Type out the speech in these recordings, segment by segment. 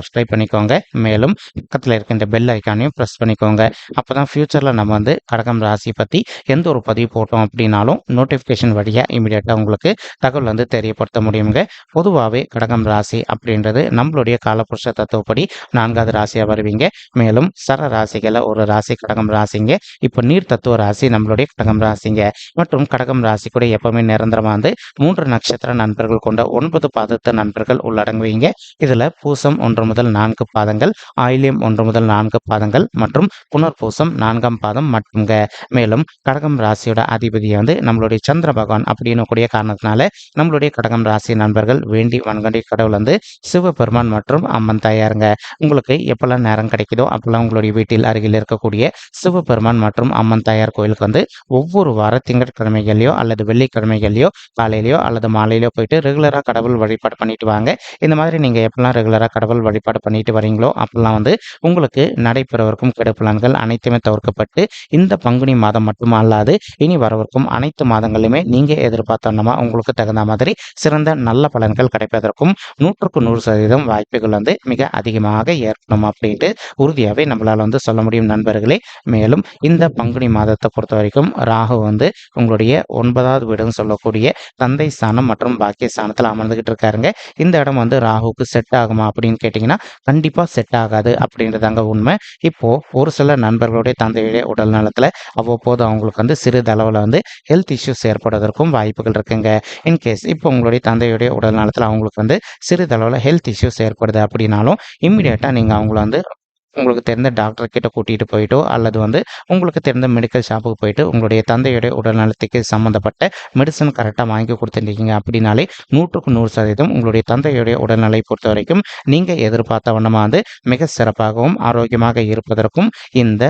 Subscribe பண்ணிக்கோங்க. மேலும் பக்கத்தில் இந்த பெல் ஐக்கானையும் ப்ரெஸ் பண்ணிக்கோங்க. அப்போ தான் ஃப்யூச்சரில் நம்ம வந்து கடகம் ராசி பற்றி எந்த ஒரு பதிவு போட்டோம் அப்படின்னாலும் நோட்டிஃபிகேஷன் வழியாக இமீடியட்டாக உங்களுக்கு தகவல் வந்து தெரியப்படுத்த முடியுங்க. பொதுவாகவே கடகம் ராசி அப்படின்றது நம்மளுடைய காலபுருஷ தத்துவப்படி நான்காவது ராசியாக வருவீங்க. மேலும் சர ராசிகளை ஒரு ராசி கடகம் ராசிங்க. இப்போ நீர் தத்துவ ராசி நம்மளுடைய கடகம் ராசிங்க. மற்றும் கடகம் ராசி கூட எப்பவுமே நிரந்தரமாக வந்து மூன்று நட்சத்திர நண்பர்கள் கொண்ட ஒன்பது பாதத்து நண்பர்கள் உள்ளடங்குவீங்க. இதில் பூசம் ஒன்று முதல் நான்கு பாதங்கள் ஆயிலியம் ஒன்று முதல் நான்கு பாதங்கள் மற்றும் புனர்பூசம் நான்காம் பாதம் மட்டும்ங்க. மேலும் கடகம் ராசியோட அதிபதியை வந்து நம்மளுடைய சந்திர பகவான் அப்படின்னு கூடிய காரணத்தினால நம்மளுடைய கடகம் ராசி நண்பர்கள் வேண்டி வன்கண்டி கடவுள் வந்து சிவபெருமான் மற்றும் அம்மன் தாயாருங்க. உங்களுக்கு எப்பெல்லாம் நேரம் கிடைக்குதோ அப்பெல்லாம் உங்களுடைய வீட்டில் அருகில் இருக்கக்கூடிய சிவபெருமான் மற்றும் அம்மன் தாயார் கோயிலுக்கு வந்து ஒவ்வொரு வார திங்கட்கிழமைகள்லையோ அல்லது வெள்ளிக்கிழமைகள்லையோ காலையிலையோ அல்லது மாலையிலையோ போயிட்டு ரெகுலராக கடவுள் வழிபாடு பண்ணிட்டு வாங்க. இந்த மாதிரி நீங்கள் எப்பெல்லாம் ரெகுலராக கடவுள் வழிபாடு பண்ணிட்டு வரீங்களோ அப்பெல்லாம் வந்து உங்களுக்கு நடைபெறவிருக்கும் கெடுப்பலன்கள் அனைத்துமே தவிர்க்கப்பட்டு இந்த பங்குனி மாதம் மட்டும் அல்லாது இனி வரவிருக்கும் அனைத்து மாதங்களிலுமே நீங்கள் எதிர்பார்த்தோன்னா உங்களுக்கு தகுந்த மாதிரி சிறந்த நல்ல பலன்கள் கிடைப்பதற்கும் நூற்றுக்கு நூறு சதவீதம் வாய்ப்புகள் வந்து மிக அதிகமாக ஏற்படும் அப்படின்ட்டு உறுதியாகவே நம்மளால் வந்து சொல்ல முடியும் நண்பர்களே. மேலும் இந்த பங்குனி மாதத்தை பொறுத்த வரைக்கும் ராகு வந்து உங்களுடைய ஒன்பதாவது வீடுன்னு சொல்லக்கூடிய தந்தை ஸ்தானம் மற்றும் பாக்கிய ஸ்தானத்தில் அமர்ந்துகிட்டு இருக்காருங்க. இந்த இடம் வந்து ராகுக்கு செட் ஆகுமா அப்படின்னு பார்த்தீங்கன்னா கண்டிப்பாக செட் ஆகாது அப்படின்றதாங்க உண்மை. இப்போ ஒரு சில நண்பர்களுடைய தந்தையுடைய உடல் நலத்தில் அவ்வப்போது அவங்களுக்கு வந்து சிறிதளவில் வந்து ஹெல்த் இஷ்யூஸ் ஏற்படுவதற்கும் வாய்ப்புகள் இருக்குங்க. இன்கேஸ் இப்போ உங்களுடைய தந்தையுடைய உடல் நலத்தில் அவங்களுக்கு வந்து சிறிதளவில் ஹெல்த் இஷ்யூஸ் ஏற்படுது அப்படின்னாலும் இம்மிடியேட்டாக நீங்கள் அவங்கள வந்து உங்களுக்கு தெரிந்த டாக்டர் கிட்ட கூட்டிகிட்டு போயிட்டோ அல்லது வந்து உங்களுக்கு தெரிந்த மெடிக்கல் ஷாப்புக்கு போயிட்டு உங்களுடைய தந்தையுடைய உடல்நலத்துக்கு சம்மந்தப்பட்ட மெடிசன் கரெக்டாக வாங்கி கொடுத்துருக்கீங்க அப்படின்னாலே நூற்றுக்கு நூறு சதவீதம் உங்களுடைய தந்தையுடைய உடல்நிலை பொறுத்த வரைக்கும் நீங்கள் எதிர்பார்த்த வண்ணமாக வந்து மிக சிறப்பாகவும் ஆரோக்கியமாக இருப்பதற்கும் இந்த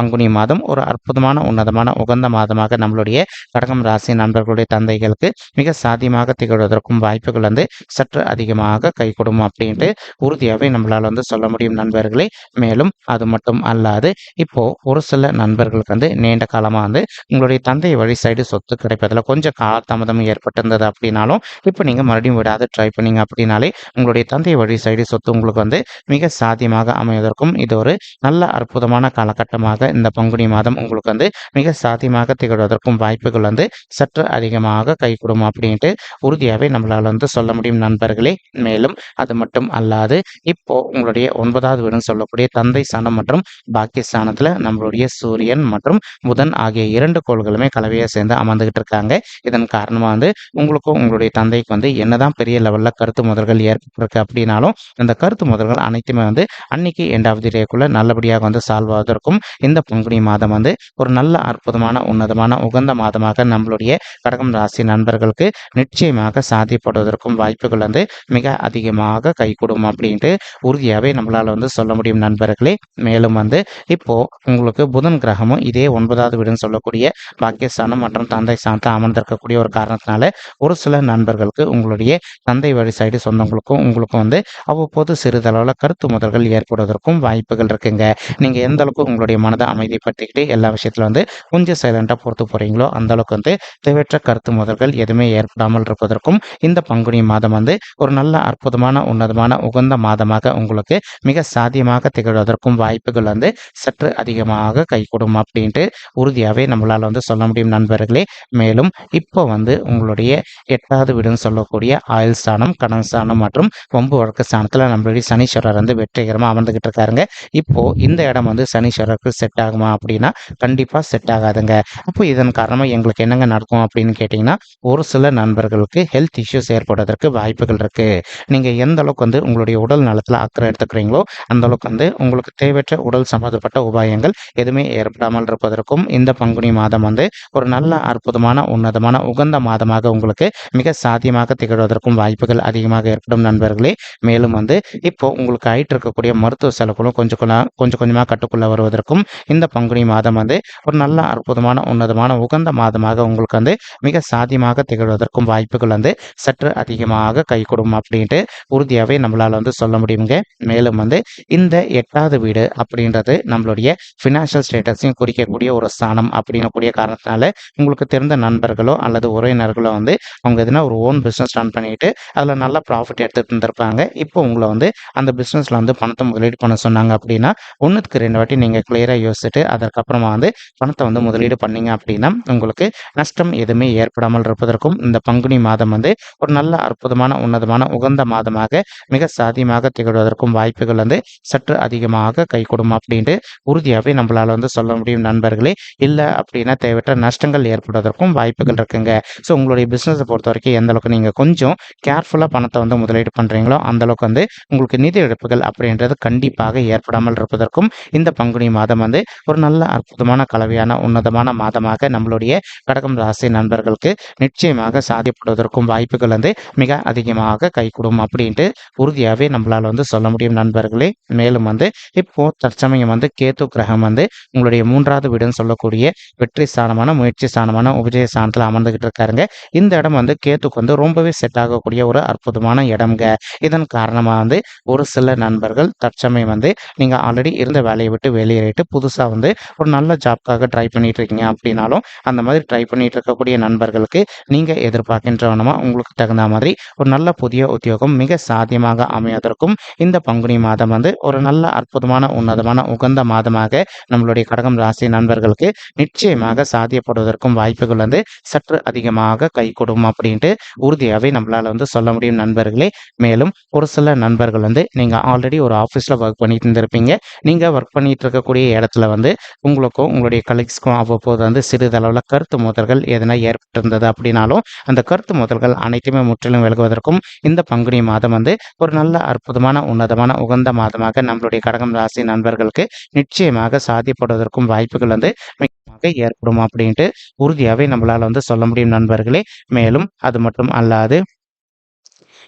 பங்குனி மாதம் ஒரு அற்புதமான உன்னதமான உகந்த மாதமாக நம்மளுடைய கடகம் ராசி நண்பர்களுடைய தந்தைகளுக்கு மிக சாத்தியமாக திகழ்வதற்கும் வாய்ப்புகள் வந்து சற்று அதிகமாக கை கொடுக்கும் அப்படின்ட்டு உறுதியாகவே நம்மளால் வந்து சொல்ல முடியும் நண்பர்களே. மேலும் அது மட்டும் அல்லாது இப்போ ஒரு சில நண்பர்களுக்கு வந்து நீண்ட காலமாக வந்து உங்களுடைய தந்தை வழி சைடு சொத்து கிடைப்பதில் கொஞ்சம் காலதாமதம் ஏற்பட்டிருந்தது அப்படின்னாலும் இப்போ நீங்கள் மறுபடியும் விடாது ட்ரை பண்ணீங்க அப்படின்னாலே உங்களுடைய தந்தை வழி சைடு சொத்து உங்களுக்கு வந்து மிக சாத்தியமாக அமைவதற்கும் இது ஒரு நல்ல அற்புதமான காலகட்டமாக இந்த பங்குனி மாதம் உங்களுக்கு வந்து மிக சாத்தியமாக திகழ்வதற்கும் வாய்ப்புகள் வந்து சற்று அதிகமாக கைகூடும் அப்படின்ட்டு உறுதியாகவே நம்மளால் வந்து சொல்ல முடியும் நண்பர்களே. மேலும் அது மட்டும் அல்லாது இப்போ உங்களுடைய ஒன்பதாவது வீடுன்னு சொல்லக்கூடிய தந்தை ஸ்தானம் மற்றும் பாக்கிய ஸ்தானத்தில் நம்மளுடைய சூரியன் மற்றும் புதன் ஆகிய இரண்டு கோள்களுமே கலவையாக சேர்ந்து அமர்ந்துகிட்டு இருக்காங்க. இதன் காரணமாக வந்து உங்களுக்கும் உங்களுடைய தந்தைக்கு வந்து என்னதான் பெரிய லெவலில் கருத்து முதல்கள் ஏற்பட்டிருக்கு அப்படின்னாலும் அந்த கருத்து முதல்கள் அனைத்துமே வந்து அன்னைக்கு எண்டாவது டேக்குள்ள நல்லபடியாக வந்து சால்வ் ஆவதற்கும் இந்த பங்குனி மாதம் வந்து ஒரு நல்ல அற்புதமான உன்னதமான உகந்த மாதமாக நம்மளுடைய கடகம் ராசி நண்பர்களுக்கு நிச்சயமாக சாதிப்படுவதற்கும் வாய்ப்புகள் வந்து மிக அதிகமாக கைகூடும் அப்படின்ட்டு உறுதியாகவே நம்மளால் வந்து சொல்ல முடியும் நண்பர்களே. மேலும் வந்து இப்போ உங்களுக்கு புதன் கிரகமும் இதே ஒன்பதாவது வீடுன்னு சொல்லக்கூடிய பாக்கியஸ்தானம் மற்றும் தந்தை ஸ்தானத்தை அமர்ந்திருக்கக்கூடிய ஒரு காரணத்தினால ஒரு சில நண்பர்களுக்கு உங்களுடைய தந்தை வழி சைடு சொந்தங்களுக்கும் உங்களுக்கும் வந்து அவ்வப்போது சிறிதளவில் கருத்து முதல்கள் ஏற்படுவதற்கும் வாய்ப்புகள் இருக்குங்க. நீங்கள் எந்த அளவுக்கு உங்களுடைய மனதை அமைதிப்படுத்திக்கிட்டு எல்லா விஷயத்துல வந்து கொஞ்சம் சைலண்டாக பொறுத்து போகிறீங்களோ அந்த அளவுக்கு வந்து தேவையற்ற கருத்து முதல்கள் எதுவுமே ஏற்படாமல் இருப்பதற்கும் இந்த பங்குனி மாதம் வந்து ஒரு நல்ல அற்புதமான உன்னதமான உகந்த மாதமாக உங்களுக்கு மிக சாத்தியமாக திகழ்வதற்கும் வாய்ப்புகள் வந்து சற்று அதிகமாக கைகூடும் அப்படின்ட்டு உறுதியாகவே நம்மளால் வந்து சொல்ல முடியும் நண்பர்களே. மேலும் இப்போ வந்து உங்களுடைய எட்டாவது வீடுன்னு சொல்லக்கூடிய ஆயுள் ஸ்தானம் கடன் ஸ்தானம் மற்றும் வம்பு வழக்கு ஸ்தானத்தில் நம்மளுடைய சனீஸ்வரர் வந்து வெற்றிகரமாக அமர்ந்துகிட்டு இருக்காருங்க. இப்போ இந்த இடம் வந்து சனீஸ்வரருக்கு செட் செட் ஆகுமா அப்படின்னா கண்டிப்பாக செட் ஆகாதுங்க. அப்போ இதன் காரணமாக எங்களுக்கு என்னங்க நடக்கும் அப்படின்னு கேட்டிங்கன்னா ஒரு சில நண்பர்களுக்கு ஹெல்த் இஷ்யூஸ் ஏற்படுவதற்கு வாய்ப்புகள் இருக்குது நீங்கள் எந்த அளவுக்கு வந்து உங்களுடைய உடல் நலத்தில் அக்கறை எடுத்துக்கிறீங்களோ அந்த அளவுக்கு வந்து உங்களுக்கு தேவையற்ற உடல் சம்மந்தப்பட்ட உபாயங்கள் எதுவுமே ஏற்படாமல் இருப்பதற்கும் இந்த பங்குனி மாதம் வந்து ஒரு நல்ல அற்புதமான உன்னதமான உகந்த மாதமாக உங்களுக்கு மிக சாத்தியமாக திகழ்வதற்கும் வாய்ப்புகள் அதிகமாக ஏற்படும் நண்பர்களே. மேலும் வந்து இப்போ உங்களுக்கு ஆயிட்டு இருக்கக்கூடிய மருத்துவ செலவுகளும் கொஞ்சம் கொஞ்சம் கொஞ்சம் கொஞ்சமாக கட்டுக்குள்ள வருவதற்கும் இந்த பங்குனி மாதம் வந்து ஒரு நல்ல அற்புதமான உன்னதமான உகந்த மாதமாக உங்களுக்கு வந்து மிக சாத்தியமாக திகழ்வதற்கும் வாய்ப்புகள் வந்து சற்று அதிகமாக கைகூடும் அப்படின்ட்டு உறுதியாகவே நம்மளால் வந்து சொல்ல முடியுங்க மேலும் வந்து இந்த எட்டாவது வீடு அப்படின்றது நம்மளுடைய ஃபினான்ஷியல் ஸ்டேட்டஸையும் குறிக்கக்கூடிய ஒரு ஸ்தானம் அப்படின்னக்கூடிய காரணத்தினால உங்களுக்கு தெரிந்த நண்பர்களோ அல்லது உறவினர்களோ வந்து அவங்க எதுனா ஒரு ஓன் பிஸ்னஸ் ரன் பண்ணிட்டு அதில் நல்ல ப்ராஃபிட் எடுத்துகிட்டு இருந்திருப்பாங்க. இப்போ உங்களை வந்து அந்த பிஸ்னஸில் வந்து பணத்தை முதலீடு பண்ண சொன்னாங்க அப்படின்னா ஒன்றுக்கு ரெண்டு வாட்டி நீங்கள் கிளியராக யோசிச்சுட்டு அதற்கப்புறமா வந்து பணத்தை வந்து முதலீடு பண்ணீங்க அப்படின்னா உங்களுக்கு நஷ்டம் எதுவுமே ஏற்படாமல் இருப்பதற்கும் இந்த பங்குனி மாதம் வந்து ஒரு நல்ல அற்புதமான உன்னதமான உகந்த மாதமாக மிக சாதியமாக திகழ்வதற்கும் வாய்ப்புகள் வந்து சற்று அதிகமாக கை கொடும் அப்படின்ட்டு உறுதியாகவே நம்மளால் வந்து சொல்ல முடியும் நண்பர்களே. இல்லை அப்படின்னா தேவையற்ற நஷ்டங்கள் ஏற்படுவதற்கும் வாய்ப்புகள் இருக்குங்க. ஸோ உங்களுடைய பிஸ்னஸை பொறுத்த வரைக்கும் எந்த அளவுக்கு நீங்கள் கொஞ்சம் கேர்ஃபுல்லாக பணத்தை வந்து முதலீடு பண்ணுறீங்களோ அந்தளவுக்கு வந்து உங்களுக்கு நிதி இழப்புகள் அப்படின்றது கண்டிப்பாக ஏற்படாமல் இருப்பதற்கும் இந்த பங்குனி மாதம் வந்து ஒரு நல்ல அற்புதமான கலவையான உன்னதமான மாதமாக நம்மளுடைய கடகம் ராசி நண்பர்களுக்கு நிச்சயமாக சாதிப்படுவதற்கும் வாய்ப்புகள் வந்து மிக அதிகமாக கைகூடும் அப்படின்ட்டு உறுதியாகவே நம்மளால் வந்து சொல்ல முடியும் நண்பர்களே. மேலும் வந்து இப்போ தற்சமயம் வந்து கேத்து கிரகம் வந்து உங்களுடைய மூன்றாவது வீடுன்னு சொல்லக்கூடிய வெற்றி ஸ்தானமான முயற்சி ஸ்தானமான உபஜய ஸ்தானத்தில் அமர்ந்துகிட்டு இருக்காருங்க. இந்த இடம் வந்து கேத்துக்கு வந்து ரொம்பவே செட் ஆகக்கூடிய ஒரு அற்புதமான இடம்ங்க. இதன் காரணமாக வந்து ஒரு சில நண்பர்கள் தற்சமயம் வந்து நீங்கள் ஆல்ரெடி இருந்த வேலையை விட்டு வெளியேறிட்டு புதுசாக வந்து ஒரு நல்ல ஜாப்க்காக ட்ரை பண்ணிட்டு இருக்கீங்க அப்படின்னாலும் அந்த மாதிரி ட்ரை பண்ணிட்டு இருக்கக்கூடிய நண்பர்களுக்கு நீங்கள் எதிர்பார்க்கின்றவனமா உங்களுக்கு தகுந்த மாதிரி ஒரு நல்ல புதிய உத்தியோகம் மிக சாத்தியமாக அமைவதற்கும் இந்த பங்குனி மாதம் வந்து ஒரு நல்ல அற்புதமான உன்னதமான உகந்த மாதமாக நம்மளுடைய கடகம் ராசி நண்பர்களுக்கு நிச்சயமாக சாத்தியப்படுவதற்கும் வாய்ப்புகள் வந்து சற்று அதிகமாக கை கொடுக்கும் அப்படின்ட்டு உறுதியாகவே நம்மளால் வந்து சொல்ல முடியும் நண்பர்களே. மேலும் ஒரு சில நண்பர்கள் வந்து நீங்கள் ஆல்ரெடி ஒரு ஆஃபீஸில் ஒர்க் பண்ணிட்டு இருந்திருப்பீங்க நீங்கள் ஒர்க் பண்ணிட்டு இருக்கக்கூடிய இடத்துல வந்து உங்களுக்கும் உங்களுடைய கலீக்ஸ்க்கும் அவ்வப்போது வந்து சிறிதளவில் கருத்து மோதல்கள் எதனா ஏற்பட்டிருந்தது அப்படின்னாலும் அந்த கருத்து மோதல்கள் அனைத்துமே முற்றிலும் விலகுவதற்கும் இந்த பங்குனி மாதம் வந்து ஒரு நல்ல அற்புதமான உன்னதமான உகந்த மாதமாக நம்மளுடைய கடகம் ராசி நண்பர்களுக்கு நிச்சயமாக சாதிப்படுவதற்கும் வாய்ப்புகள் வந்து மிகமாக ஏற்படும் அப்படின்ட்டு உறுதியாகவே நம்மளால் வந்து சொல்ல முடியும் நண்பர்களே. மேலும் அது மட்டும் அல்லாது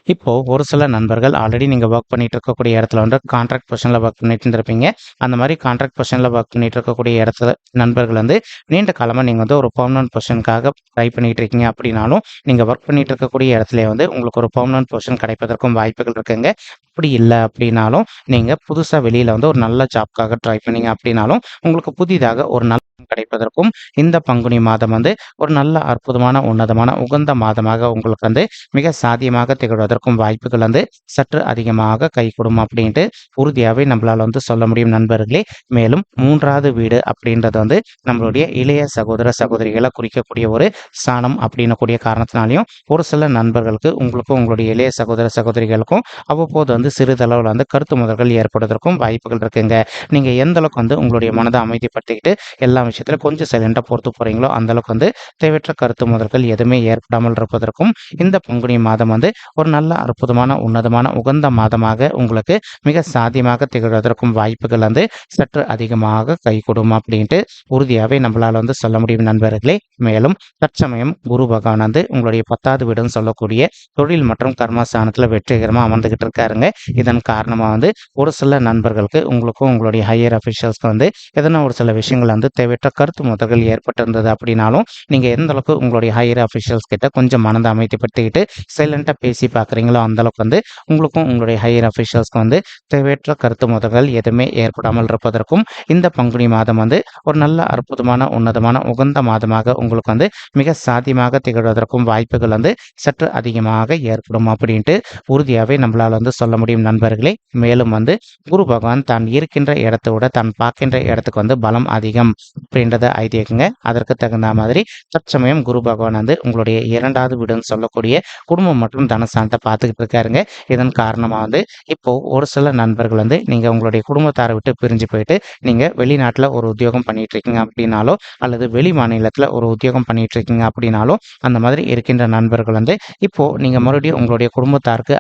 இப்போ ஒரு சில நண்பர்கள் ஆல்ரெடி நீங்கள் ஒர்க் பண்ணிட்டு இருக்கக்கூடிய இடத்துல வந்து கான்ட்ராக்ட் பொசிஷனில் ஒர்க் பண்ணிட்டு இருந்திருப்பீங்க. அந்த மாதிரி கான்ட்ராக்ட் பொசிஷனில் ஒர்க் பண்ணிட்டு இருக்கக்கூடிய இடத்துல நண்பர்கள் வந்து நீண்ட காலமாக நீங்கள் வந்து ஒரு பர்மனன்ட் பொசிஷனுக்காக ட்ரை பண்ணிட்டு இருக்கீங்க அப்படின்னாலும் நீங்கள் ஒர்க் பண்ணிட்டு இருக்கக்கூடிய இடத்துல வந்து உங்களுக்கு ஒரு பர்மனன்ட் பொசிஷன் கிடைப்பதற்கும் வாய்ப்புகள் இருக்குங்க. அப்படி இல்லை அப்படின்னாலும் நீங்கள் புதுசாக வெளியில் வந்து ஒரு நல்ல ஜாப்காக ட்ரை பண்ணீங்க அப்படின்னாலும் உங்களுக்கு புதிதாக ஒரு நல்ல கிடைப்பதற்கும் இந்த பங்குனி மாதம் வந்து ஒரு நல்ல அற்புதமான உன்னதமான உகந்த மாதமாக உங்களுக்கு வந்து மிக சாத்தியமாக திகழ்வதற்கும் வாய்ப்புகள் வந்து சற்று அதிகமாக கைகூடும் அப்படின்ட்டு உறுதியாகவே நம்மளால் வந்து சொல்ல முடியும் நண்பர்களே. மேலும் மூன்றாவது வீடு அப்படின்றது வந்து நம்மளுடைய இளைய சகோதர சகோதரிகளை குறிக்கக்கூடிய ஒரு ஸ்தானம் அப்படின்னு கூடிய காரணத்தினாலையும் ஒரு சில நண்பர்களுக்கு உங்களுக்கும் உங்களுடைய இளைய சகோதர சகோதரிகளுக்கும் அவ்வப்போது வந்து சிறிதளவில் வந்து கருத்து முதல்கள் ஏற்படுவதற்கும் வாய்ப்புகள் இருக்குங்க. நீங்கள் எந்த அளவுக்கு வந்து உங்களுடைய மனதை அமைதிப்படுத்திக்கிட்டு எல்லா விஷயத்துல கொஞ்சம் சைலண்டாக பொறுத்து போகிறீங்களோ அந்த அளவுக்கு வந்து தேவையற்ற கருத்து முதல்கள் எதுவுமே ஏற்படாமல் இருப்பதற்கும் இந்த பங்குனி மாதம் வந்து ஒரு நல்ல அற்புதமான உன்னதமான உகந்த மாதமாக உங்களுக்கு மிக சாத்தியமாக திகழ்வதற்கும் வாய்ப்புகள் வந்து சற்று அதிகமாக கைகூடும் அப்படின்ட்டு உறுதியாகவே நம்மளால் வந்து சொல்ல முடியும் நண்பர்களே. மேலும் தற்சமயம் குரு பகவான் வந்து உங்களுடைய பத்தாவது வீடுன்னு சொல்லக்கூடிய தொழில் மற்றும் கர்மஸ்தானத்தில் வெற்றிகரமாக அமர்ந்துகிட்டு இருக்காருங்க. இதன் காரணமாக வந்து ஒரு சில நண்பர்களுக்கு உங்களுக்கும் உங்களுடைய ஹையர் அஃபிஷியல்ஸ்க்கு வந்து எதனா ஒரு சில விஷயங்கள் வந்து தேவையற்ற கருத்து முதல்கள் ஏற்பட்டிருந்தது அப்படின்னாலும் நீங்கள் எந்த அளவுக்கு உங்களுடைய ஹையர் அஃபிஷியல்ஸ் கிட்ட கொஞ்சம் மனதை அமைதிப்படுத்திக்கிட்டு சைலண்டாக பேசி பார்க்குறீங்களோ அந்த அளவுக்கு வந்து உங்களுக்கும் உங்களுடைய ஹையர் அஃபிஷியல்ஸ்க்கு வந்து தேவையற்ற கருத்து முதல்கள் எதுவுமே ஏற்படாமல் இருப்பதற்கும் இந்த பங்குனி மாதம் வந்து ஒரு நல்ல அற்புதமான உன்னதமான உகந்த மாதமாக உங்களுக்கு வந்து மிக சாத்தியமாக திகழ்வதற்கும் வாய்ப்புகள் வந்து சற்று அதிகமாக ஏற்படும் அப்படின்ட்டு உறுதியாகவே நம்மளால் வந்து சொல்ல முடியும் நண்பர்களே. மேலும் வந்து குரு பகவான் தான் இருக்கின்ற இடத்தை விட தான் பார்க்கின்ற இடத்துக்கு வந்து பலம் அதிகம். அப்படின்றத ஐதியக்குங்க அதற்கு தகுந்த மாதிரி தற்சமயம் குரு பகவான் வந்து உங்களுடைய இரண்டாவது வீடுன்னு சொல்லக்கூடிய குடும்பம் மற்றும் தனசானத்தை பார்த்துக்கிட்டு இருக்காருங்க. இதன் காரணமாக வந்து இப்போ ஒரு சில நண்பர்கள் வந்து நீங்கள் உங்களுடைய குடும்பத்தாரை விட்டு பிரிஞ்சு போயிட்டு நீங்கள் வெளிநாட்டில் ஒரு உத்தியோகம் பண்ணிட்டு இருக்கீங்க அப்படின்னாலோ அல்லது வெளி மாநிலத்தில் ஒரு உத்தியோகம் பண்ணிட்டு இருக்கீங்க அப்படின்னாலோ அந்த மாதிரி இருக்கின்ற நண்பர்கள் வந்து இப்போ நீங்கள் மறுபடியும் உங்களுடைய குடும்பத்தாருக்கு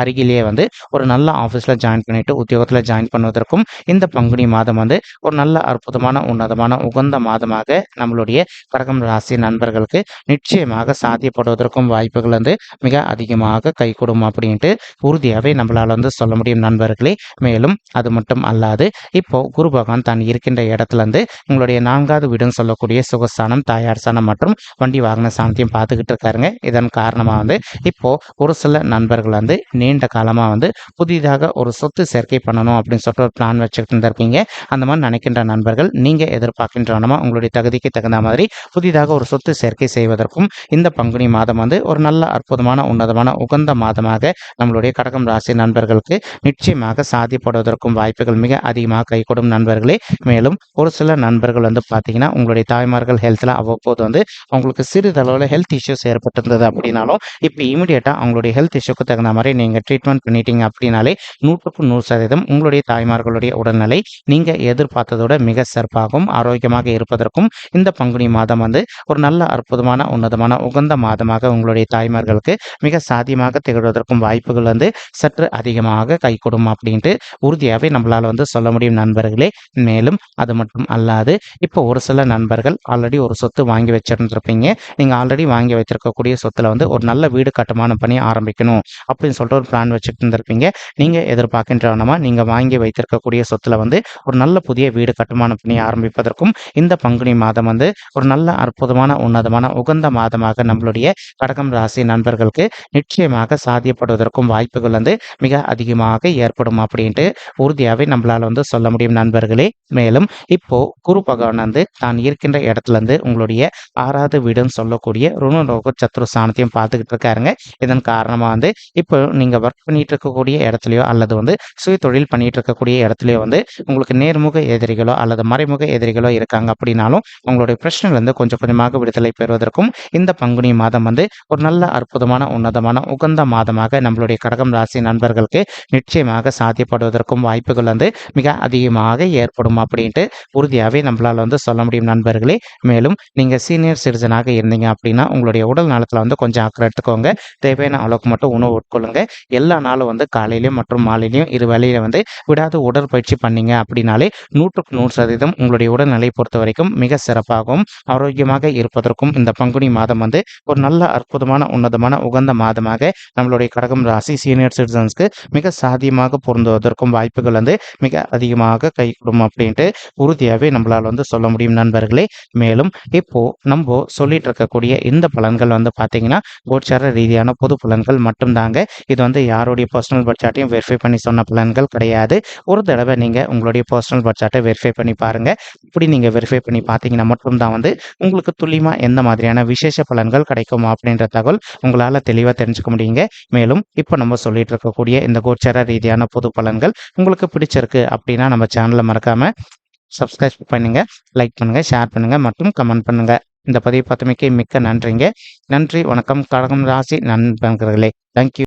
அருகிலேயே வந்து ஒரு நல்ல ஆஃபீஸில் ஜாயின் பண்ணிட்டு உத்தியோகத்தில் ஜாயின் பண்ணுவதற்கும் இந்த பங்குனி மாதம் வந்து ஒரு நல்ல அற்புதமான உன்னதமான உகந்த மாதமாக நம்மளுடைய கடகம் ராசி நண்பர்களுக்கு நிச்சயமாக சாத்தியப்படுவதற்கும் வாய்ப்புகள் வந்து மிக அதிகமாக கைகூடும் அப்படின்ட்டு உறுதியாகவே நம்மளால் வந்து சொல்ல முடியும் நண்பர்களே. மேலும் அது மட்டும் அல்லாது இப்போ குரு பகவான் தான் இருக்கின்ற இடத்துல இருந்து உங்களுடைய நான்காவது வீடுன்னு சொல்லக்கூடிய சுகஸ்தானம் தாயார் ஸ்தானம் மற்றும் வண்டி வாகன சாணத்தையும் பார்த்துக்கிட்டு இருக்காருங்க. இதன் காரணமாக வந்து இப்போ ஒரு சில நண்பர்கள் வந்து நீண்ட காலமாக வந்து புதிதாக ஒரு சொத்து சேர்க்கை பண்ணணும் அப்படின்னு சொல்லிட்டு ஒரு பிளான் வச்சுக்கிட்டு இருந்திருப்பீங்க அந்த மாதிரி நினைக்கின்ற நண்பர்கள் நீங்கள் எதிர்பார்க்கின்றனமா உங்களுடைய தகுதிக்கு தகுந்த மாதிரி புதிதாக ஒரு சொத்து சேர்க்கை செய்வதற்கும் இந்த பங்குனி மாதம் வந்து ஒரு நல்ல அற்புதமான உன்னதமான உகந்த மாதமாக நம்மளுடைய கடகம் ராசி நண்பர்களுக்கு நிச்சயமாக சாதிப்படுவதற்கும் வாய்ப்புகள் மிக அதிகமாக கைகூடும் நண்பர்களே. மேலும் ஒரு சில நண்பர்கள் வந்து பார்த்தீங்கன்னா உங்களுடைய தாய்மார்கள் ஹெல்த்தில் அவ்வப்போது வந்து அவங்களுக்கு சிறிதளவில் ஹெல்த் இஷ்யூஸ் ஏற்பட்டிருந்தது அப்படின்னாலும் இப்போ இமீடியட்டாக அவங்களுடைய ஹெல்த் இஷ்யூக்கு தகுந்த மாதிரி நீங்கள் ட்ரீட்மெண்ட் பண்ணிட்டீங்க அப்படின்னாலே நூற்றுக்கு நூறு சதவீதம் உங்களுடைய தாய்மார்களுடைய உடல்நிலை நீங்கள் எதிர்பார்த்ததோட மிக சிறப்பாகவும் ஆரோக்கியமாக இருப்பதற்கும் இந்த பங்குனி மாதம் வந்து ஒரு நல்ல அற்புதமான உன்னதமான உகந்த மாதமாக உங்களுடைய தாய்மார்களுக்கு மிக சாத்தியமாக திகழ்வதற்கும் வாய்ப்புகள் வந்து சற்று அதிகமாக கைகூடும் அப்படின்ட்டு உறுதியாகவே நம்மளால் வந்து சொல்ல முடியும் நண்பர்களே. மேலும் அது மட்டும் அல்லாது இப்போ ஒரு சில நண்பர்கள் ஆல்ரெடி ஒரு சொத்து வாங்கி வச்சிருந்துருப்பீங்க. நீங்கள் ஆல்ரெடி வாங்கி வைத்திருக்கக்கூடிய சொத்துல வந்து ஒரு நல்ல வீடு கட்டுமானம் பண்ணி ஆரம்பிக்கணும் அப்படின்னு சொல்லிட்டு ஒரு பிளான் வச்சுட்டு இருந்திருப்பீங்க நீங்கள் எதிர்பார்க்கின்றனமா நீங்கள் வாங்கி வைத்திருக்கக்கூடிய சொத்துல வந்து ஒரு நல்ல புதிய வீடு கட்டுமானம் பண்ணி ஆரம்பிப்பதற்கும் இந்த பங்குனி மாதம் வந்து ஒரு நல்ல அற்புதமான உன்னதமான உகந்த மாதமாக நம்மளுடைய கடகம் ராசி நண்பர்களுக்கு நிச்சயமாக சாத்தியப்படுவதற்கும் வாய்ப்புகள் வந்து மிக அதிகமாக ஏற்படும் அப்படின்ட்டு உறுதியாகவே நம்மளால வந்து சொல்ல முடியும் நண்பர்களே. மேலும் இப்போ குரு பகவான் வந்து தான் இருக்கின்ற இடத்துல இருந்து உங்களுடைய ஆறாவது வீடுன்னு சொல்லக்கூடிய ருணரோக சத்ரு ஸ்தானத்தையும் பார்த்துக்கிட்டு இருக்காருங்க. இதன் காரணமாக வந்து இப்போ நீங்கள் ஒர்க் பண்ணிட்டு இருக்கக்கூடிய இடத்துலையோ அல்லது வந்து சுய தொழில் பண்ணிட்டு இருக்கக்கூடிய இடத்துலையோ வந்து உங்களுக்கு நேர்முக எதிரிகளோ அல்லது மறைமுக எதிரிகளோ இருக்காங்க அப்படின்னாலும் உங்களுடைய பிரச்சனையிலேருந்து கொஞ்சம் கொஞ்சமாக விடுதலை பெறுவதற்கும் இந்த பங்குனி மாதம் வந்து ஒரு நல்ல அற்புதமான உன்னதமான உகந்த மாதமாக நம்மளுடைய கடகம் ராசி நண்பர்களுக்கு நிச்சயமாக சாத்தியப்படுவதற்கும் வாய்ப்புகள் வந்து மிக அதிகமாக ஏற்படும் அப்படின்ட்டு உறுதியாகவே நம்மளால் வந்து சொல்ல முடியும் நண்பர்களே. மேலும் நீங்கள் சீனியர் சிட்டிசனாக இருந்தீங்க அப்படின்னா உங்களுடைய உடல் நலத்தில் வந்து கொஞ்சம் அக்கறை எடுத்துக்கோங்க. தேவையான அளவுக்கு மட்டும் உணவு உட்கொள்ளுங்க. எல்லா நாளும் வந்து காலையிலையும் மற்றும் மாலையிலையும் இரு வேளையில வந்து விடாத உடற்பயிற்சி பண்ணீங்க அப்படின்னாலே நூற்றுக்கு நூறு சதவீதம் உங்களுடைய உடல்நிலை பொறுத்த வரைக்கும் மிக சிறப்பாகவும் ஆரோக்கியமாக இருப்பதற்கும் இந்த பங்குனி மாதம் வந்து ஒரு நல்ல அற்புதமான உன்னதமான உகந்த மாதமாக நம்மளுடைய கடகம் ராசி சீனியர் சிட்டிசன்ஸ்க்கு மிக சாதியமாக பொருந்துவதற்கும் வாய்ப்புகள் வந்து மிக அதிகமாக கைகூடும் அப்படின்ட்டு உறுதியாகவே நம்மளால் வந்து சொல்ல முடியும் நண்பர்களே. மேலும் இப்போ நம்ம சொல்லிட்டு இருக்கக்கூடிய இந்த பலன்கள் வந்து பார்த்தீங்கன்னா கோச்சார ரீதியான பொது பலன்கள் மட்டும்தாங்க. இது வந்து யாருடைய பர்சனல் பட்சாட்டையும் வெரிஃபை பண்ணி சொன்ன பலன்கள் கிடையாது. ஒரு தடவை நீங்கள் உங்களுடைய பர்சனல் பட்சாட்டை வெரிஃபை பண்ணி பாருங்க. இப்படி நீங்கள் வெரிஃபை பண்ணி பார்த்தீங்கன்னா மட்டும்தான் வந்து உங்களுக்கு துல்லியமாக எந்த மாதிரியான விசேஷ பலன்கள் கிடைக்கும் அப்படின்ற தகவல் உங்களால் தெளிவாக தெரிஞ்சுக்க முடியுங்க. மேலும் இப்போ நம்ம சொல்லிட்டு இருக்கக்கூடிய இந்த கோச்சார ரீதியான பொது பலன்கள் உங்களுக்கு பிடிச்சிருக்கு அப்படின்னா நம்ம சேனலை மறக்காம சப்ஸ்கிரைப் பண்ணுங்க லைக் பண்ணுங்க ஷேர் பண்ணுங்க மற்றும் கமெண்ட் பண்ணுங்க. இந்த பதிவு பார்த்தமைக்கு மிக்க நன்றிங்க. நன்றி வணக்கம். கடகம் ராசி நண்பர்களே. தேங்க்யூ